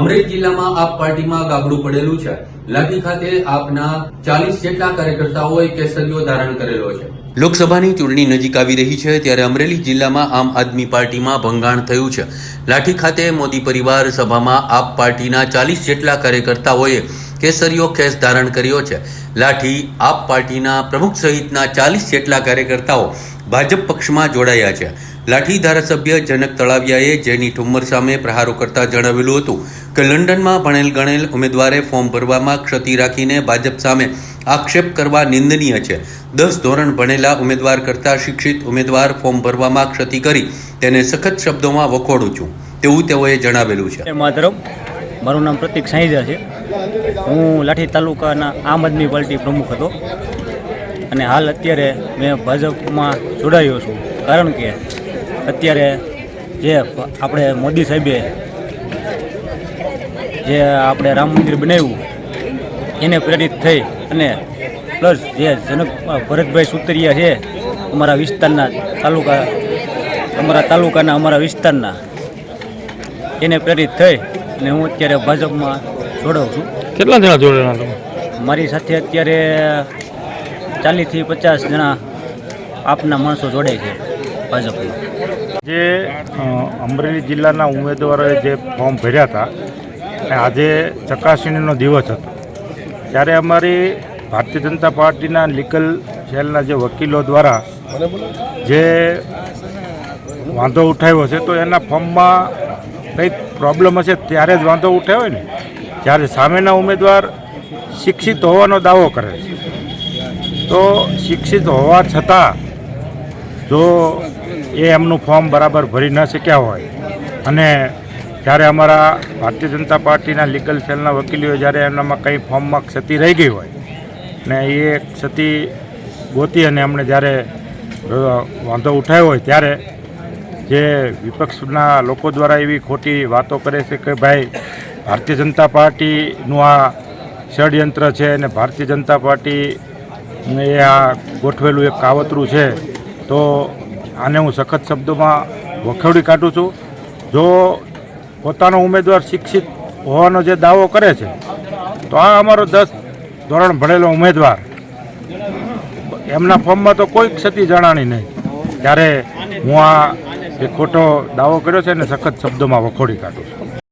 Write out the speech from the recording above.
અમરેલી જિલ્લામાં આપ પાર્ટીમાં ગાબડું પડેલું છે. લાઠી ખાતે આપના ચાલીસ જેટલા કાર્યકર્તાઓએ કેસરીઓ ધારણ કરેલો છે. લોકસભાની ચૂંટણી નજીક આવી રહી છે ત્યારે અમરેલી જિલ્લામાં આમ આદમી પાર્ટીમાં ભંગાણ થયું છે. લાઠી ખાતે મોદી પરિવાર સભામાં આપ પાર્ટીના ચાલીસ જેટલા કાર્યકર્તાઓએ કેસરીઓ કેસ ધારણ કર્યો છે. લાઠી આપ પાર્ટીના પ્રમુખ સહિતના ચાલીસ જેટલા કાર્યકર્તાઓ ભાજપ પક્ષમાં જોડાયા છે. લાઠી ધારાસભ્ય જનક તળાવિયાએ જેની ઠુમ્મર સામે પ્રહારો કરતા જણાવેલું હતું કે લંડનમાં ભણેલ ગણેલ ઉમેદવારે ફોર્મ ભરવામાં ક્ષતિ રાખીને ભાજપ સામે આક્ષેપ કરવા નિંદનીય છે. દસ ધોરણ ભણેલા ઉમેદવાર કરતાં શિક્ષિત ઉમેદવાર ફોર્મ ભરવામાં ક્ષતિ કરી તેને સખત શબ્દોમાં વખોડું છું. તેવું તેઓએ જણાવેલું છે. માધરમ મારું નામ પ્રતિક સાંઈજા છે. હું લાઠી તાલુકાના આમ આદમી પાર્ટી પ્રમુખ હતો અને હાલ અત્યારે મેં ભાજપમાં જોડાયો છું. કારણ કે અત્યારે જે આપણે મોદી સાહેબે જે આપણે રામ મંદિર બનાવ્યું એને પ્રેરિત થઈ અને પ્લસ જે જનક ભરતભાઈ સુતરિયા છે અમારા વિસ્તારના તાલુકા અમારા તાલુકાના અમારા વિસ્તારના એને પ્રેરિત થઈ અને હું અત્યારે ભાજપમાં જોડાઉં છું. કેટલા જણા જોડેલા તમે? મારી સાથે અત્યારે ચાલીસથી પચાસ જણા આપના માણસો જોડાય છે ભાજપમાં. જે અમરેલી જિલ્લાના ઉમેદવારોએ જે ફોર્મ ભર્યા હતા, અને આજે ચકાસણીનો દિવસ હતો. ત્યારે અમારી ભારતીય જનતા પાર્ટીના લીગલ સેલના જે વકીલો દ્વારા જે વાંધો ઉઠાવ્યો છે, તો એના ફોર્મમાં કંઈક પ્રોબ્લેમ હશે ત્યારે જ વાંધો ઉઠાવ્યો ને? જ્યારે સામેના ઉમેદવાર શિક્ષિત હોવાનો દાવો કરે છે. તો શિક્ષિત હોવા છતાં જો એ એમનું ફોર્મ બરાબર ભરી ન શક્યા હોય. અને જ્યારે અમારા ભારતીય જનતા પાર્ટીના લીગલ સેલના વકીલીઓ જ્યારે એમનામાં કંઈ ફોર્મમાં ક્ષતિ રહી ગઈ હોય, ને એ ક્ષતિ ગોતી અને એમણે જ્યારે વાંધો ઉઠાવ્યો હોય ત્યારે જે વિપક્ષના લોકો દ્વારા એવી ખોટી વાતો કરે છે કે ભાઈ, ભારતીય જનતા પાર્ટીનું આ ષડયંત્ર છે અને ભારતીય જનતા પાર્ટી એ આ ગોઠવેલું એક કાવતરું છે, તો આને હું સખત શબ્દોમાં વખોડી કાઢું છું. જો પોતાનો ઉમેદવાર શિક્ષિત હોવાનો જે દાવો કરે છે, તો આ અમારો દસ ધોરણ ભણેલો ઉમેદવાર. એમના ફોર્મમાં તો કોઈ ક્ષતિ જણાણી નહીં. ત્યારે હું આ જે ખોટો દાવો કર્યો છે ને સખત શબ્દોમાં વખોડી કાઢું છું.